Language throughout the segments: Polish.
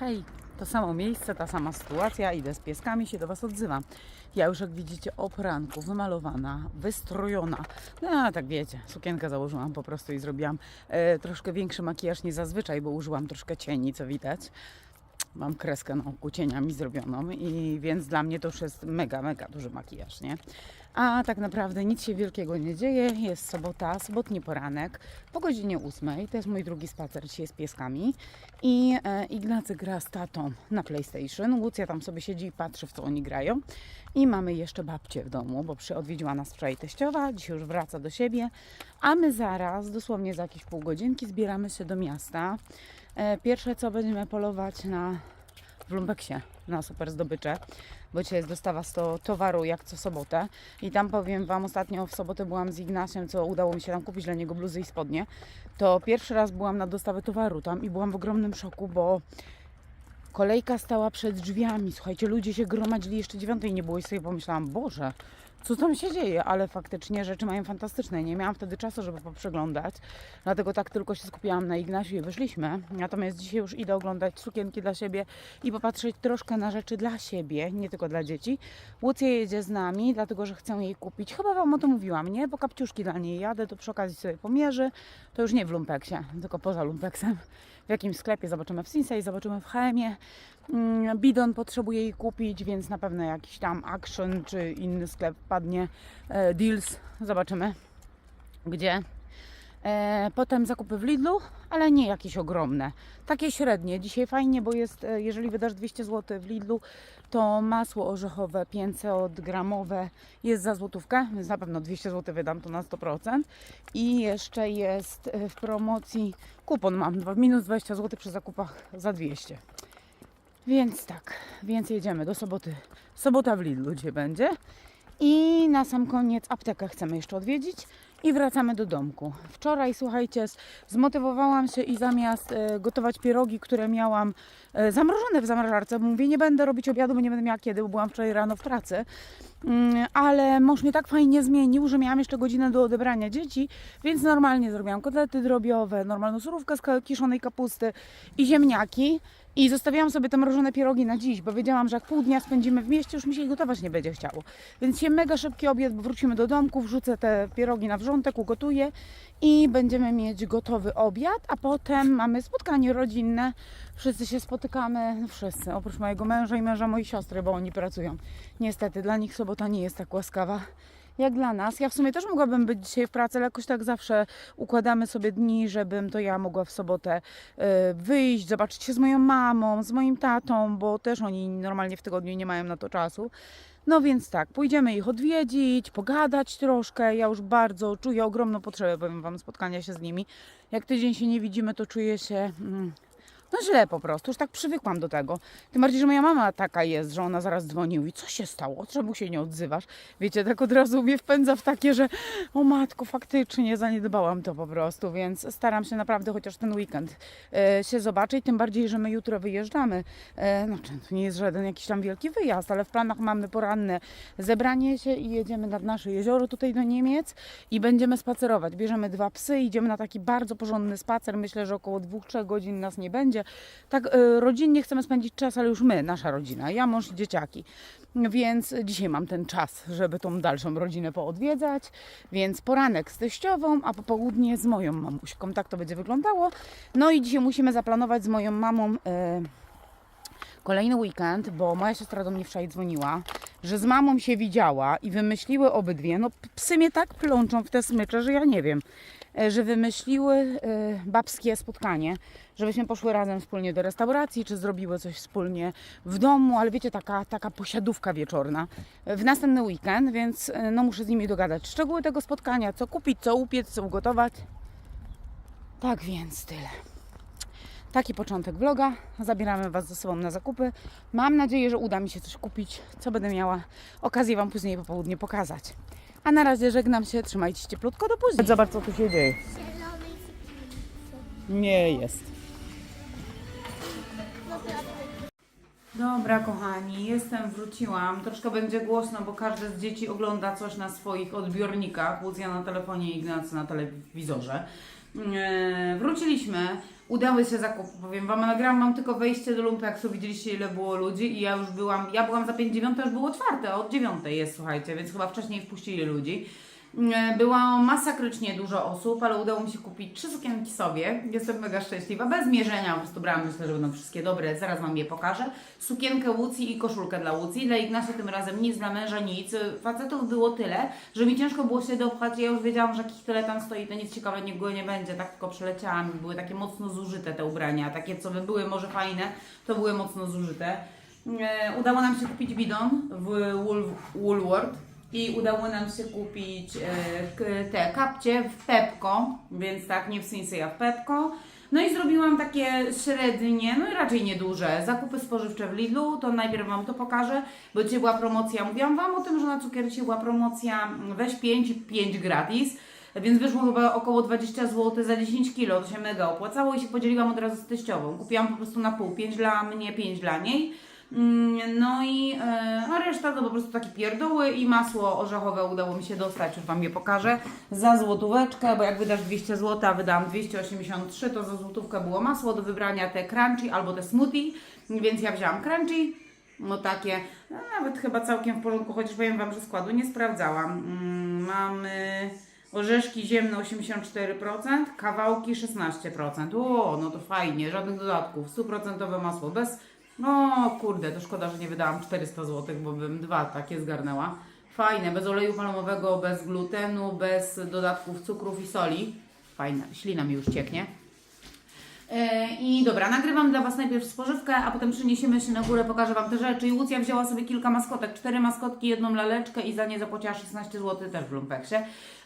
Hej, to samo miejsce, ta sama sytuacja, idę z pieskami, się do Was odzywam. Ja już jak widzicie o poranku wymalowana, wystrojona. No tak wiecie, sukienkę założyłam po prostu i zrobiłam e, troszkę większy makijaż niż zazwyczaj, bo użyłam troszkę cieni, co widać. Mam kreskę na oku cieniami zrobioną i więc dla mnie to już jest mega, mega duży makijaż, nie? A tak naprawdę nic się wielkiego nie dzieje. Jest sobota, sobotni poranek po godzinie 8. To jest mój drugi spacer dzisiaj z pieskami. I e, Ignacy gra z tatą na PlayStation. Łucja tam sobie siedzi i patrzy, w co oni grają. I mamy jeszcze babcię w domu, bo przy odwiedziła nas wczoraj teściowa, dzisiaj już wraca do siebie. A my zaraz, dosłownie za jakieś pół godzinki, zbieramy się do miasta. E, pierwsze co będziemy polować na w Lumbeksie na super zdobycze, bo dzisiaj jest dostawa 100 towaru jak co sobotę. I tam powiem Wam, ostatnio w sobotę byłam z Ignaciem, co udało mi się tam kupić dla niego bluzy i spodnie, to pierwszy raz byłam na dostawę towaru tam i byłam w ogromnym szoku, bo kolejka stała przed drzwiami, słuchajcie, ludzie się gromadzili, jeszcze dziewiątej nie było i sobie pomyślałam, Boże, co tam się dzieje, ale faktycznie rzeczy mają fantastyczne. Nie miałam wtedy czasu, żeby poprzeglądać, dlatego tak tylko się skupiłam na Ignaciu i wyszliśmy. Natomiast dzisiaj już idę oglądać sukienki dla siebie i popatrzeć troszkę na rzeczy dla siebie, nie tylko dla dzieci. Łucja jedzie z nami, dlatego że chcę jej kupić. Chyba Wam o tym mówiłam, nie? Po kapciuszki dla niej jadę, to przy okazji sobie pomierzy. To już nie w Lumpeksie, tylko poza Lumpeksem. W jakimś sklepie zobaczymy w Sinsei, zobaczymy w HM-ie. Mm, Bidon potrzebuje jej kupić, więc na pewno jakiś tam Action czy inny sklep padnie. E, Deals, zobaczymy gdzie. E, potem zakupy w Lidlu, ale nie jakieś ogromne. Takie średnie. Dzisiaj fajnie, bo jest, e, jeżeli wydasz 200 zł w Lidlu, to masło orzechowe 500 gramowe jest za złotówkę, więc na pewno 200 zł wydam to na 100%. I jeszcze jest w promocji kupon mam, minus 20 zł przy zakupach za 200. Więc tak, więc jedziemy do soboty. Sobota w Lidlu gdzie będzie. I na sam koniec aptekę chcemy jeszcze odwiedzić i wracamy do domku. Wczoraj, słuchajcie, zmotywowałam się i zamiast e, gotować pierogi, które miałam e, zamrożone w zamrażarce, bo mówię, nie będę robić obiadu, bo nie będę miała kiedy, bo byłam wczoraj rano w pracy. Mm, ale mąż mnie tak fajnie zmienił, że miałam jeszcze godzinę do odebrania dzieci, więc normalnie zrobiłam kotlety drobiowe, normalną surówkę z kiszonej kapusty i ziemniaki. I zostawiałam sobie te mrożone pierogi na dziś, bo wiedziałam, że jak pół dnia spędzimy w mieście, już mi się ich gotować nie będzie chciało. Więc się mega szybki obiad, bo wrócimy do domku, wrzucę te pierogi na wrzątek, ugotuję i będziemy mieć gotowy obiad, a potem mamy spotkanie rodzinne. Wszyscy się spotykamy, wszyscy, oprócz mojego męża i męża mojej siostry, bo oni pracują. Niestety, dla nich sobota nie jest tak łaskawa jak dla nas. Ja w sumie też mogłabym być dzisiaj w pracy, ale jakoś tak zawsze układamy sobie dni, żebym to ja mogła w sobotę e, wyjść, zobaczyć się z moją mamą, z moim tatą, bo też oni normalnie w tygodniu nie mają na to czasu. No więc tak, pójdziemy ich odwiedzić, pogadać troszkę. Ja już bardzo czuję ogromną potrzebę, powiem Wam, spotkania się z nimi. Jak tydzień się nie widzimy, to czuję się mm, no źle po prostu, już tak przywykłam do tego. Tym bardziej, że moja mama taka jest, że ona zaraz dzwoni i co się stało, czemu się nie odzywasz? Wiecie, tak od razu mnie wpędza w takie, że o matko, faktycznie zaniedbałam to po prostu, więc staram się naprawdę chociaż ten weekend e, się zobaczyć, tym bardziej, że my jutro wyjeżdżamy. E, znaczy, to nie jest żaden jakiś tam wielki wyjazd, ale w planach mamy poranne zebranie się i jedziemy nad nasze jezioro tutaj do Niemiec i będziemy spacerować. Bierzemy dwa psy, idziemy na taki bardzo porządny spacer. Myślę, że około dwóch, trzech godzin nas nie będzie. Tak e, rodzinnie chcemy spędzić czas, ale już my, nasza rodzina, ja, mąż i dzieciaki. Więc dzisiaj mam ten czas, żeby tą dalszą rodzinę poodwiedzać. Więc poranek z teściową, a popołudnie z moją mamuśką. Tak to będzie wyglądało. No i dzisiaj musimy zaplanować z moją mamą. E, kolejny weekend, bo moja siostra do mnie wczoraj dzwoniła, że z mamą się widziała i wymyśliły obydwie, no psy mnie tak plączą w te smycze, że ja nie wiem, e, że wymyśliły e, babskie spotkanie, żebyśmy poszły razem wspólnie do restauracji, czy zrobiły coś wspólnie w domu, ale wiecie, taka, taka posiadówka wieczorna e, w następny weekend, więc no muszę z nimi dogadać szczegóły tego spotkania, co kupić, co upiec, co ugotować. Tak więc tyle. Taki początek vloga. Zabieramy Was ze sobą na zakupy. Mam nadzieję, że uda mi się coś kupić, co będę miała okazję Wam później po południu pokazać. A na razie żegnam się, trzymajcie się cieplutko do później. Zobacz, co tu się dzieje. Nie jest. Dobra, kochani, jestem, wróciłam. Troszkę będzie głośno, bo każde z dzieci ogląda coś na swoich odbiornikach. Łucja na telefonie, Ignacy na telewizorze. E, wróciliśmy, udały się zakupy, powiem Wam, nagrałam Wam tylko wejście do lumpeksu, widzieliście ile było ludzi i ja już byłam, ja byłam za 5 9, już było otwarte, od 9 jest, słuchajcie, więc chyba wcześniej wpuścili ludzi. E, Było masakrycznie dużo osób, ale udało mi się kupić trzy sukienki sobie. Jestem mega szczęśliwa. Bez mierzenia, po prostu brałam, myślę, że będą wszystkie dobre. Zaraz Wam je pokażę. Sukienkę Łucji i koszulkę dla Łucji. Dla Ignacia tym razem nic, dla męża nic. Facetów było tyle, że mi ciężko było się dopchać. Ja już wiedziałam, że jakich tyle tam stoi, to nic ciekawego nie będzie. Tak tylko przeleciałam. Były takie mocno zużyte te ubrania. Takie, co by były może fajne, to były mocno zużyte. E, Udało nam się kupić bidon w Wool, Woolworth i udało nam się kupić e, te kapcie w Pepko, więc tak, nie w Sinsei, a w Pepko. No i zrobiłam takie średnie, no i raczej nieduże zakupy spożywcze w Lidlu, to najpierw Wam to pokażę, bo dzisiaj była promocja, mówiłam Wam o tym, że na cukier dzisiaj była promocja mm, weź 5 i 5 gratis. Więc wyszło chyba około 20 zł za 10 kg, to się mega opłacało i się podzieliłam od razu z teściową. Kupiłam po prostu na pół, 5 dla mnie, 5 dla niej. Mm, No i e, a reszta to po prostu takie pierdoły i masło orzechowe udało mi się dostać, już Wam je pokażę, za złotóweczkę, bo jak wydasz 200 zł, a wydałam 283, to za złotówkę było masło do wybrania te crunchy albo te smoothie, więc ja wzięłam crunchy, no takie, nawet chyba całkiem w porządku, chociaż powiem Wam, że składu nie sprawdzałam. Mm, Mamy orzeszki ziemne 84%, kawałki 16%. O, no to fajnie, żadnych dodatków, 100% masło, bez no kurde, to szkoda, że nie wydałam 400 zł, bo bym dwa takie zgarnęła. Fajne, bez oleju palmowego, bez glutenu, bez dodatków cukrów i soli. Fajne, ślina mi już cieknie. E, I dobra, nagrywam dla Was najpierw spożywkę, a potem przeniesiemy się na górę, pokażę Wam te rzeczy. I Łucja wzięła sobie kilka maskotek, cztery maskotki, jedną laleczkę i za nie zapłaciła 16 zł też w lumpeksie.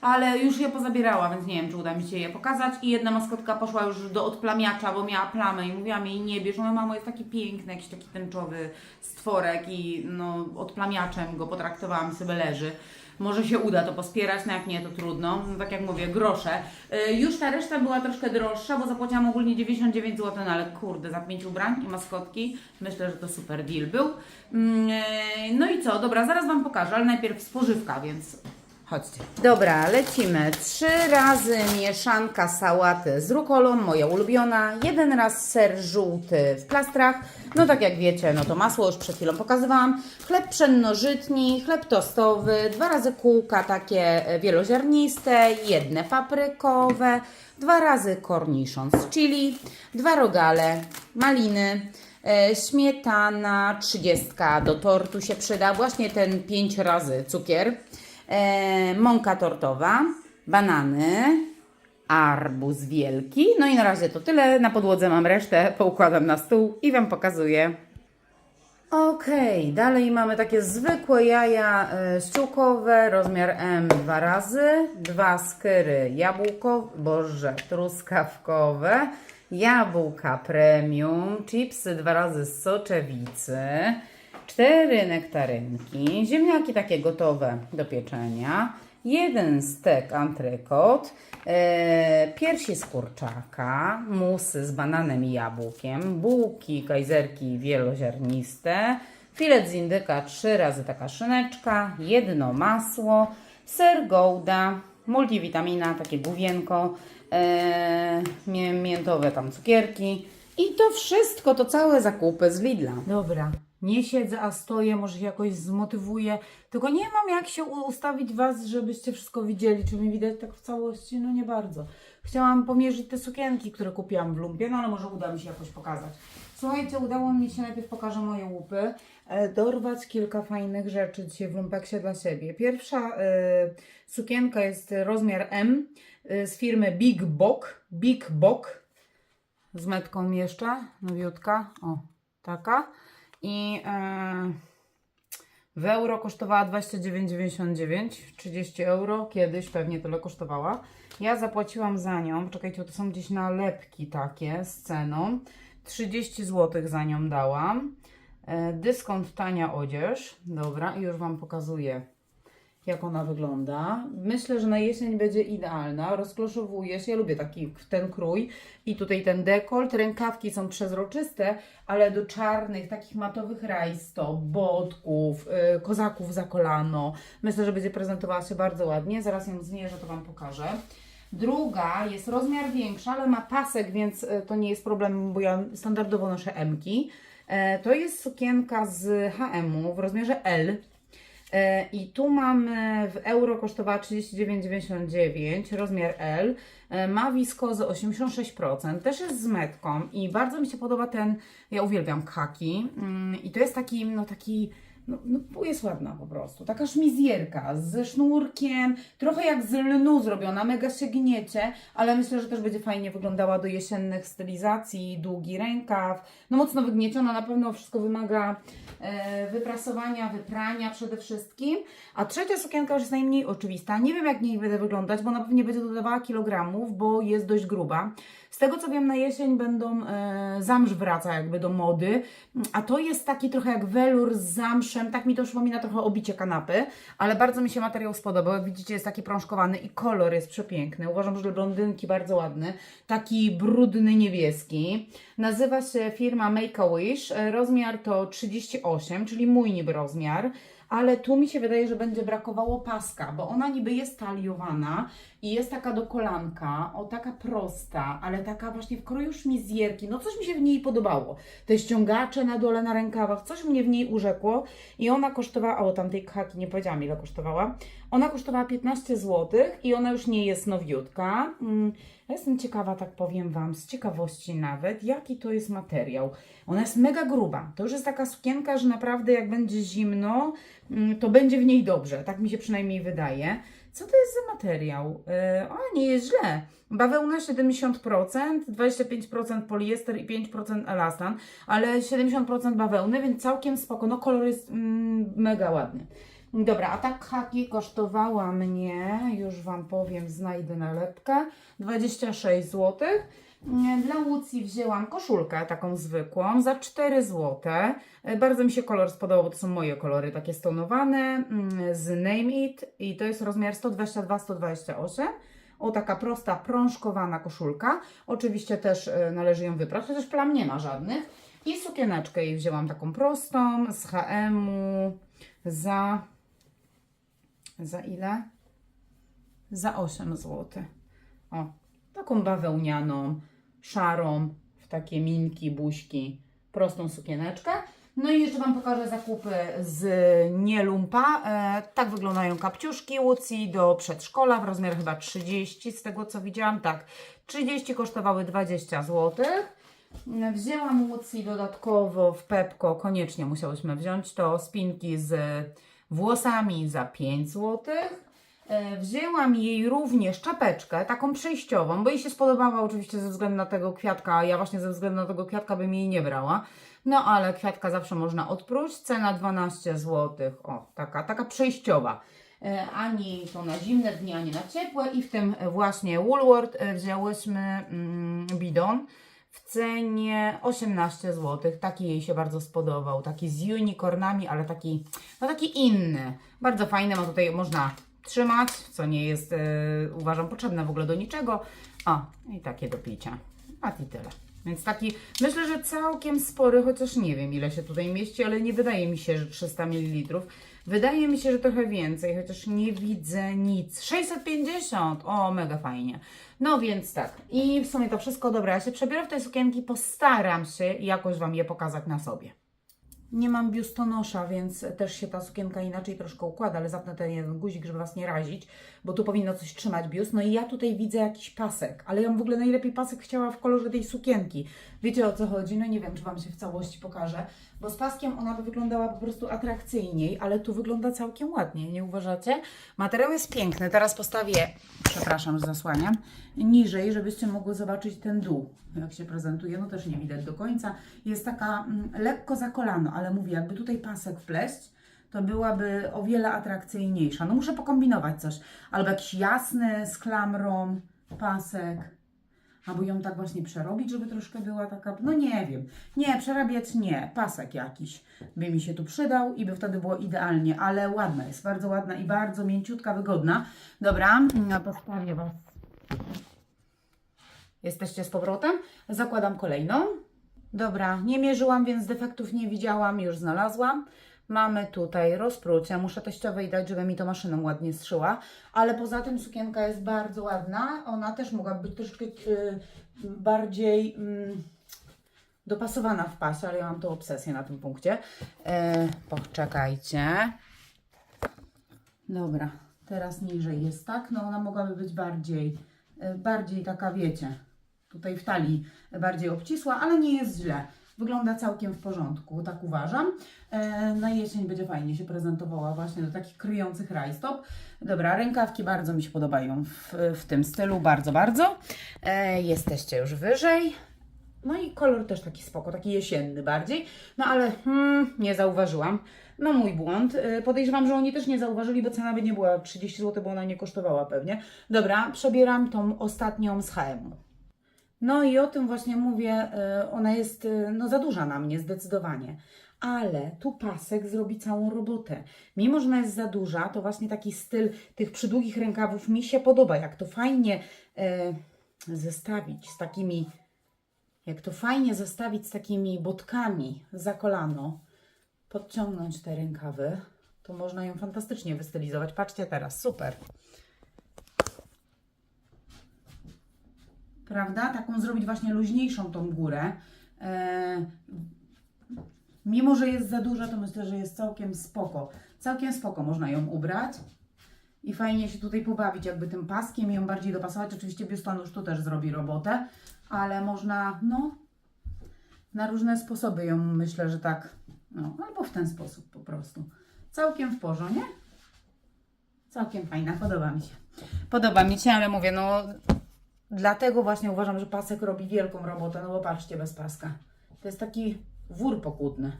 Ale już je pozabierała, więc nie wiem, czy uda mi się je pokazać. I jedna maskotka poszła już do odplamiacza, bo miała plamę i mówiłam jej nie bierz, ona mamo jest taki piękny, jakiś taki tęczowy stworek i no odplamiaczem go potraktowałam sobie leży. Może się uda to pospierać, no jak nie, to trudno. No, tak jak mówię, grosze. Y, już ta reszta była troszkę droższa, bo zapłaciłam ogólnie 99 zł, no ale kurde, za 5 ubrań i maskotki. Myślę, że to super deal był. Mm, y, No i co, dobra, zaraz Wam pokażę, ale najpierw spożywka, więc chodźcie. Dobra, lecimy. Trzy razy mieszanka sałaty z rukolą, moja ulubiona. Jeden raz ser żółty w plastrach. No tak jak wiecie, no to masło już przed chwilą pokazywałam. Chleb pszennożytni, chleb tostowy, dwa razy kółka takie e, wieloziarniste, jedne paprykowe, dwa razy korniszon z chili, dwa rogale, maliny, e, śmietana, trzydziestka do tortu się przyda, właśnie ten pięć razy cukier, e, mąka tortowa, banany, arbuz wielki. No i na razie to tyle. Na podłodze mam resztę, poukładam na stół i Wam pokazuję. Okej, dalej mamy takie zwykłe jaja y, ściółkowe, rozmiar M dwa razy, dwa skyry jabłko, boże, truskawkowe, jabłka premium, chipsy dwa razy z soczewicy, cztery nektarynki, ziemniaki takie gotowe do pieczenia, jeden stek antrykot, e, piersi z kurczaka, musy z bananem i jabłkiem, bułki, kajzerki wieloziarniste, filet z indyka trzy razy taka szyneczka, jedno masło, ser gouda, multivitamina, takie główienko, e, mię- miętowe tam cukierki i to wszystko, to całe zakupy z Lidla. Dobra, nie siedzę, a stoję, może się jakoś zmotywuję, tylko nie mam jak się ustawić Was, żebyście wszystko widzieli, czy mnie widać tak w całości, no nie bardzo. Chciałam pomierzyć te sukienki, które kupiłam w lumpie, no ale może uda mi się jakoś pokazać. Słuchajcie, udało mi się, najpierw pokażę moje łupy, e, dorwać kilka fajnych rzeczy dzisiaj w lumpeksie dla siebie. Pierwsza e, sukienka jest rozmiar M e, z firmy Big Bok, Big Bok, z metką jeszcze, nowiutka, o, taka. I e, w euro kosztowała 29,99, 30 euro, kiedyś pewnie tyle kosztowała. Ja zapłaciłam za nią, czekajcie, to są gdzieś nalepki takie z ceną, 30 zł za nią dałam. E, dyskont tania odzież, dobra, i już Wam pokazuję jak ona wygląda. Myślę, że na jesień będzie idealna. Rozkloszowuje się. Ja lubię taki ten krój. I tutaj ten dekolt. Rękawki są przezroczyste, ale do czarnych, takich matowych rajstop, bodków, yy, kozaków za kolano. Myślę, że będzie prezentowała się bardzo ładnie. Zaraz ją zmierzę, to Wam pokażę. Druga jest rozmiar większa, ale ma pasek, więc e, to nie jest problem, bo ja standardowo noszę M-ki. E, To jest sukienka z H&M-u w rozmiarze L. E, I tu mamy w euro kosztowała 39,99, rozmiar L. E, Ma wiskozę 86%, też jest z metką i bardzo mi się podoba ten, ja uwielbiam kaki mm, i to jest taki, no taki, no, no jest ładna po prostu, taka szmizjerka ze sznurkiem, trochę jak z lnu zrobiona, mega się gniecie, ale myślę, że też będzie fajnie wyglądała do jesiennych stylizacji, długi rękaw, no mocno wygnieciona, na pewno wszystko wymaga e, wyprasowania, wyprania przede wszystkim. A trzecia sukienka już jest najmniej oczywista. Nie wiem, jak w niej będę wyglądać, bo ona pewnie będzie dodawała kilogramów, bo jest dość gruba. Z tego co wiem, na jesień będą e, zamrz wraca jakby do mody, a to jest taki trochę jak welur z zamszem, tak mi to przypomina trochę obicie kanapy, ale bardzo mi się materiał spodobał. Jak widzicie, jest taki prążkowany i kolor jest przepiękny. Uważam, że dla blondynki bardzo ładny. Taki brudny niebieski. Nazywa się firma Make a Wish. E, Rozmiar to 38, czyli mój niby rozmiar ale tu mi się wydaje, że będzie brakowało paska, bo ona niby jest taliowana i jest taka do kolanka, o taka prosta, ale taka właśnie w kroju szmizjerki. No coś mi się w niej podobało. Te ściągacze na dole na rękawach, coś mnie w niej urzekło i ona kosztowała, o tamtej haki nie powiedziałam ile kosztowała. Ona kosztowała 15 zł i ona już nie jest nowiutka. Mm, Ja jestem ciekawa, tak powiem Wam, z ciekawości nawet, jaki to jest materiał. Ona jest mega gruba. To już jest taka sukienka, że naprawdę jak będzie zimno, mm, to będzie w niej dobrze. Tak mi się przynajmniej wydaje. Co to jest za materiał? Yy, o, nie jest źle. Bawełna 70%, 25% poliester i 5% elastan, ale 70% bawełny, więc całkiem spoko. No kolor jest mm, mega ładny. Dobra, a tak haki kosztowała mnie, już Wam powiem, znajdę nalepkę, 26 zł. Dla Łucji wzięłam koszulkę taką zwykłą za 4 zł. Bardzo mi się kolor spodobał, bo to są moje kolory, takie stonowane mm, z Name It i to jest rozmiar 122-128. O, taka prosta, prążkowana koszulka. Oczywiście też e, należy ją wyprać, chociaż plam nie ma żadnych. I sukieneczkę jej wzięłam taką prostą z H&M-u za za ile? Za 8 zł. O, taką bawełnianą, szarą, w takie minki, buźki, prostą sukieneczkę. No i jeszcze Wam pokażę zakupy z Nielumpa. E, tak wyglądają kapciuszki Łucji do przedszkola w rozmiarze chyba 30, z tego co widziałam. Tak, 30 kosztowały 20 zł. Wzięłam Łucji dodatkowo w Pepko, koniecznie musiałyśmy wziąć to spinki z włosami za 5 zł. E, Wzięłam jej również czapeczkę, taką przejściową, bo jej się spodobała oczywiście ze względu na tego kwiatka, a ja właśnie ze względu na tego kwiatka bym jej nie brała. No ale kwiatka zawsze można odpróć, cena 12 zł, o taka, taka przejściowa. E, Ani to na zimne dni, ani na ciepłe i w tym właśnie Woolworth e, wzięłyśmy mm, bidon w cenie 18 zł. Taki jej się bardzo spodobał. Taki z unicornami, ale taki, no taki inny. Bardzo fajny, ma tutaj można trzymać, co nie jest, e, uważam, potrzebne w ogóle do niczego. O, i takie do picia. A i tyle. Więc taki, myślę, że całkiem spory, chociaż nie wiem ile się tutaj mieści, ale nie wydaje mi się, że 300 ml. Wydaje mi się, że trochę więcej, chociaż nie widzę nic. 650! O, mega fajnie. No więc tak. I w sumie to wszystko. Dobra, ja się przebiorę w te sukienki, postaram się jakoś Wam je pokazać na sobie. Nie mam biustonosza, więc też się ta sukienka inaczej troszkę układa, ale zapnę ten jeden guzik, żeby Was nie razić, bo tu powinno coś trzymać biust. No i ja tutaj widzę jakiś pasek, ale ja bym w ogóle najlepiej pasek chciała w kolorze tej sukienki. Wiecie o co chodzi? No nie wiem, czy Wam się w całości pokaże, bo z paskiem ona by wyglądała po prostu atrakcyjniej, ale tu wygląda całkiem ładnie, nie uważacie? Materiał jest piękny. Teraz postawię, przepraszam, że zasłaniam, niżej, żebyście mogły zobaczyć ten dół, jak się prezentuje. No też nie widać do końca. Jest taka mm, lekko za kolano, ale mówię, jakby tutaj pasek wpleść, to byłaby o wiele atrakcyjniejsza. No muszę pokombinować coś. Albo jakiś jasny z klamrą pasek. Albo ją tak właśnie przerobić, żeby troszkę była taka, no nie wiem. Nie, przerabiać nie. Pasek jakiś by mi się tu przydał i by wtedy było idealnie, ale ładna jest, bardzo ładna i bardzo mięciutka, wygodna. Dobra, ja postawię Was. Jesteście z powrotem? Zakładam kolejną. Dobra, nie mierzyłam, więc defektów nie widziałam, już znalazłam. Mamy tutaj rozprócie. Muszę teściowej dać, żeby mi to maszyną ładnie strzyła. Ale poza tym sukienka jest bardzo ładna. Ona też mogłaby być troszeczkę y, bardziej mm, dopasowana w pasie, ale ja mam tą obsesję na tym punkcie. E, poczekajcie. Dobra, teraz niżej jest tak. No ona mogłaby być bardziej, e, bardziej taka, wiecie, tutaj w talii bardziej obcisła, ale nie jest źle. Wygląda całkiem w porządku, tak uważam. E, na jesień będzie fajnie się prezentowała właśnie do takich kryjących rajstop. Dobra, rękawki bardzo mi się podobają w, w tym stylu, bardzo, bardzo. E, jesteście już wyżej. No i kolor też taki spoko, taki jesienny bardziej. No ale hmm, nie zauważyłam. No mój błąd. Y, Podejrzewam, że oni też nie zauważyli, bo cena by nie była 30 zł, bo ona nie kosztowała pewnie. Dobra, przebieram tą ostatnią z HM-u. No i o tym właśnie mówię, y, ona jest y, no, za duża na mnie, zdecydowanie. Ale tu pasek zrobi całą robotę. Mimo, że ona jest za duża, to właśnie taki styl tych przydługich rękawów mi się podoba. Jak to fajnie y, zestawić z takimi jak to fajnie zestawić z takimi botkami za kolano, podciągnąć te rękawy, to można ją fantastycznie wystylizować. Patrzcie teraz, super. Prawda? Taką zrobić właśnie luźniejszą tą górę. E, mimo, że jest za duża, to myślę, że jest całkiem spoko. Całkiem spoko można ją ubrać. I fajnie się tutaj pobawić jakby tym paskiem i ją bardziej dopasować. Oczywiście biustonusz tu też zrobi robotę, ale można, no, na różne sposoby ją myślę, że tak, no, albo w ten sposób po prostu. Całkiem w porządku, nie? Całkiem fajna, podoba mi się. Podoba mi się, ale mówię, no, dlatego właśnie uważam, że pasek robi wielką robotę, no bo patrzcie, bez paska. To jest taki wór pokutny.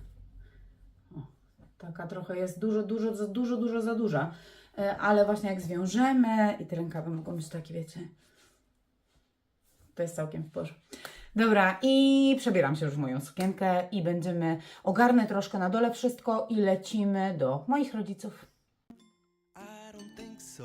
O, taka trochę jest dużo, dużo, dużo, dużo za duża. E, Ale właśnie jak zwiążemy i te rękawy mogą być takie, wiecie, to jest całkiem w porządku. Dobra, i przebieram się już w moją sukienkę i będziemy, ogarnę troszkę na dole wszystko i lecimy do moich rodziców. I don't think so.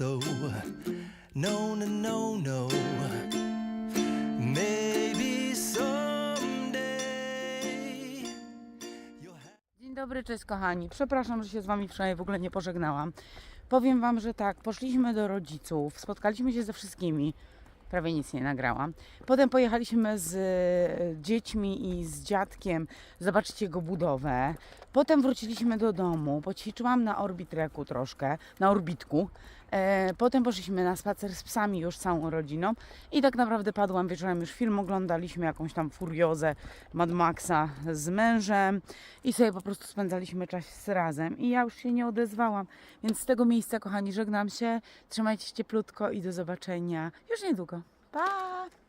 so. No, no, no, no. Maybe someday have. Dzień dobry, cześć kochani. Przepraszam, że się z Wami wczoraj w ogóle nie pożegnałam. Powiem Wam, że tak, poszliśmy do rodziców, spotkaliśmy się ze wszystkimi. Prawie nic nie nagrałam. Potem pojechaliśmy z e, dziećmi i z dziadkiem zobaczyć jego budowę. Potem wróciliśmy do domu, poćwiczyłam na orbitreku troszkę, na orbitku. E, potem poszliśmy na spacer z psami już całą rodziną i tak naprawdę padłam wieczorem już film, oglądaliśmy jakąś tam furiozę Mad Maxa z mężem i sobie po prostu spędzaliśmy czas razem i ja już się nie odezwałam, więc z tego miejsca kochani żegnam się, trzymajcie się cieplutko i do zobaczenia już niedługo. Pa!